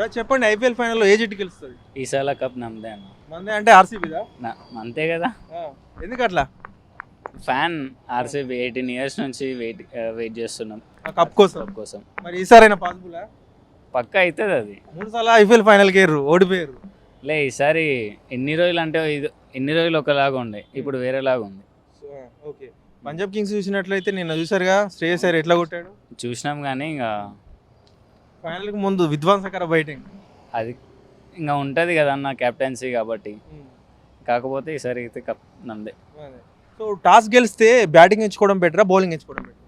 చెప్పండి ఐపీఎల్ ఫైనల్లో ఏ జట్టు గెలుస్తుంది? ఈసాల కప్ నమ్మదే అన్న. మందే అంటే ఆర్సీబీదా? నా- అంతే కదా. ఎందుకు అట్లా? ఫ్యాన్ ఆర్సీబీ ఎయిటీన్ ఇయర్స్ నుంచి వెయిట్ వెయిట్ చేస్తున్నాం. కప్ కోసం? కప్ కోసం. మరి ఈసారైనా పాసిబుల్ పక్క అవుతుంది అది. మూడు సార్లు ఐపీఎల్ ఫైనల్కి ఏర్రు ఓడిపోయారు. లే ఈసారి ఎన్ని రోజులు అంటే ఇది ఎన్ని రోజులు ఒకలాగా ఉండే ఇప్పుడు వేరేలాగా ఉంది. ఓకే. పంజాబ్ కింగ్స్ చూసినట్లయితే నిన్న చూసారుగా శ్రేయస్ అయ్యర్ ఎట్లా కొట్టాడు? చూసినాం కానీ ఇంకా ఫైనల్కి ముందు విధ్వంసకర బయటింగ్ అది ఇంకా ఉంటుంది కదా అన్న కెప్టెన్సీ కాబట్టి. కాకపోతే ఈసారి అయితే కప్ నమ్మదే సో టాస్ గెలిస్తే బ్యాటింగ్ ఎంచుకోవడం బెటరా బౌలింగ్ ఎంచుకోవడం బెటర్?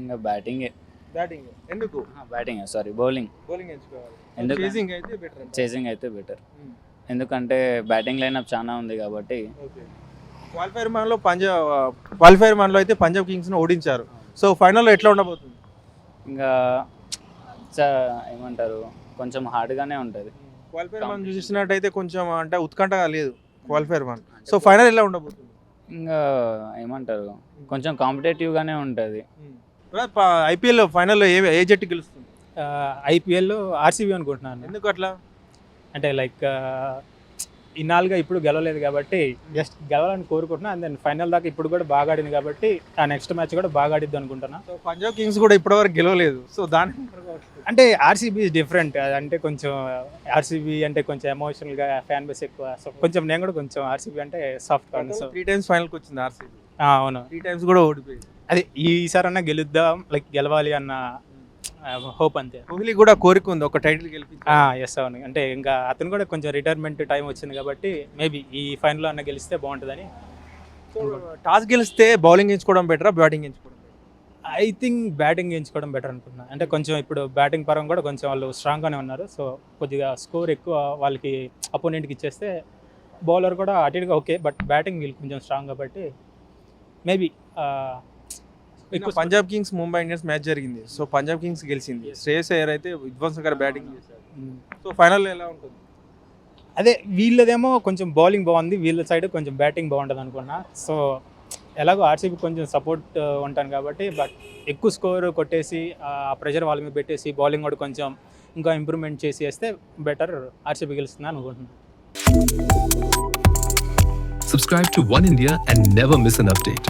ఇంకా బ్యాటింగే. బ్యాటింగ్. ఎందుకు? Batting sorry bowling. బౌలింగ్ ఎంచుకోవాలి. ఎందుకు? చేసింగ్ అయితే బెటర్ చేసింగ్ అయితే బెటర్. ఎందుకంటే బ్యాటింగ్ లైనప్ చాలా ఉంది కాబట్టి. క్వాలిఫైర్ మ్యాన్లో పంజాబ్ క్వాలిఫైర్ మ్యాన్లో అయితే పంజాబ్ కింగ్స్ని ఓడించారు. సో ఫైనల్లో ఎట్లా ఉండబోతుంది? ఇంకా చ- ఏమంటారు కొంచెం హార్డ్గానే ఉంటుంది. క్వాలిఫైర్ మ్యాన్ చూసినట్టయితే కొంచెం అంటే ఉత్కంఠగా లేదు క్వాలిఫైర్ మ్యాన్ సో ఫైనల్ ఎలా ఉండబోతుంది? ఇంకా ఏమంటారు కొంచెం కాంపిటేటివ్గానే ఉంటుంది. ఐపీఎల్ ఫైనల్లో ఏ ఏ జట్టు గెలుస్తుంది? ఐపీఎల్ ఆర్సీబీ అనుకుంటున్నాను ఎందుకు అట్లా? అంటే లైక్ ఇన్నాళ్ళుగా ఇప్పుడు గెలవలేదు కాబట్టి జస్ట్ గెలవాలని కోరుకుంటున్నా. అండ్ దెన్ ఫైనల్ దాకా ఇప్పుడు కూడా బాగా ఆడింది కాబట్టి ఆ నెక్స్ట్ మ్యాచ్ కూడా బాగా ఆడిద్ది అనుకుంటున్నా. సో పంజాబ్ కింగ్స్ కూడా ఇప్పటివరకు గెలవలేదు. సో దాని అంటే ఆర్సీబీ ఇస్ డిఫరెంట్ అంటే కొంచెం ఆర్సీబీ అంటే కొంచెం ఎమోషనల్గా ఫ్యాన్ బేస్ ఎక్కువ. సో కొంచెం నేను కూడా కొంచెం ఆర్సీబీ అంటే సాఫ్ట్ సో త్రీ టైమ్స్ ఫైనల్కి వచ్చింది ఆర్సీబీ అవును. త్రీ టైమ్స్ కూడా ఓడిపోయింది. అది ఈసారి అన్నా గెలుద్దాం లైక్ గెలవాలి అన్న హోప్ అంతే. కోహ్లీ కూడా కోరిక ఉంది ఒక టైటిల్ గెలిపించి ఎస్ అవును. అంటే ఇంకా అతను కూడా కొంచెం రిటైర్మెంట్ టైం వచ్చింది కాబట్టి మేబీ ఈ ఫైనల్లో అన్న గెలిస్తే బాగుంటుందని టాస్ గెలిస్తే బౌలింగ్ ఎంచుకోవడం బెటరా బ్యాటింగ్ ఎంచుకోవడం? ఐ థింక్ బ్యాటింగ్ ఎంచుకోవడం బెటర్ అనుకుంటున్నా. అంటే కొంచెం ఇప్పుడు బ్యాటింగ్ పరం కూడా కొంచెం వాళ్ళు స్ట్రాంగ్గానే ఉన్నారు. సో కొద్దిగా స్కోర్ ఎక్కువ వాళ్ళకి అపోనెంట్కి ఇచ్చేస్తే బౌలర్ కూడా అటు ఓకే బట్ బ్యాటింగ్ వీళ్ళు కొంచెం స్ట్రాంగ్ కాబట్టి మేబీ ఎక్కువ Punjab Kings Mumbai Indians match జరిగింది. సో పంజాబ్ కింగ్స్ గెలిచింది. శ్రేయస్ అయ్యర్ అయితే విధ్వంసకర బ్యాటింగ్ చేశారు సో ఫైనల్ ఎలా ఉంటుంది? అదే వీళ్ళదేమో కొంచెం బౌలింగ్ బాగుంది. వీళ్ళ సైడ్ కొంచెం బ్యాటింగ్ బాగుంటుంది అనుకున్నా. సో ఎలాగో ఆర్సీబీ కొంచెం సపోర్ట్ ఉంటాను కాబట్టి బట్ ఎక్కువ స్కోర్ కొట్టేసి ఆ ప్రెషర్ వాళ్ళ మీద పెట్టేసి బౌలింగ్ కూడా కొంచెం ఇంకా ఇంప్రూవ్మెంట్ చేసి వేస్తే బెటర్ ఆర్సీబీ గెలుస్తుంది అనుకుంటున్నాను Subscribe to One India and never miss an update.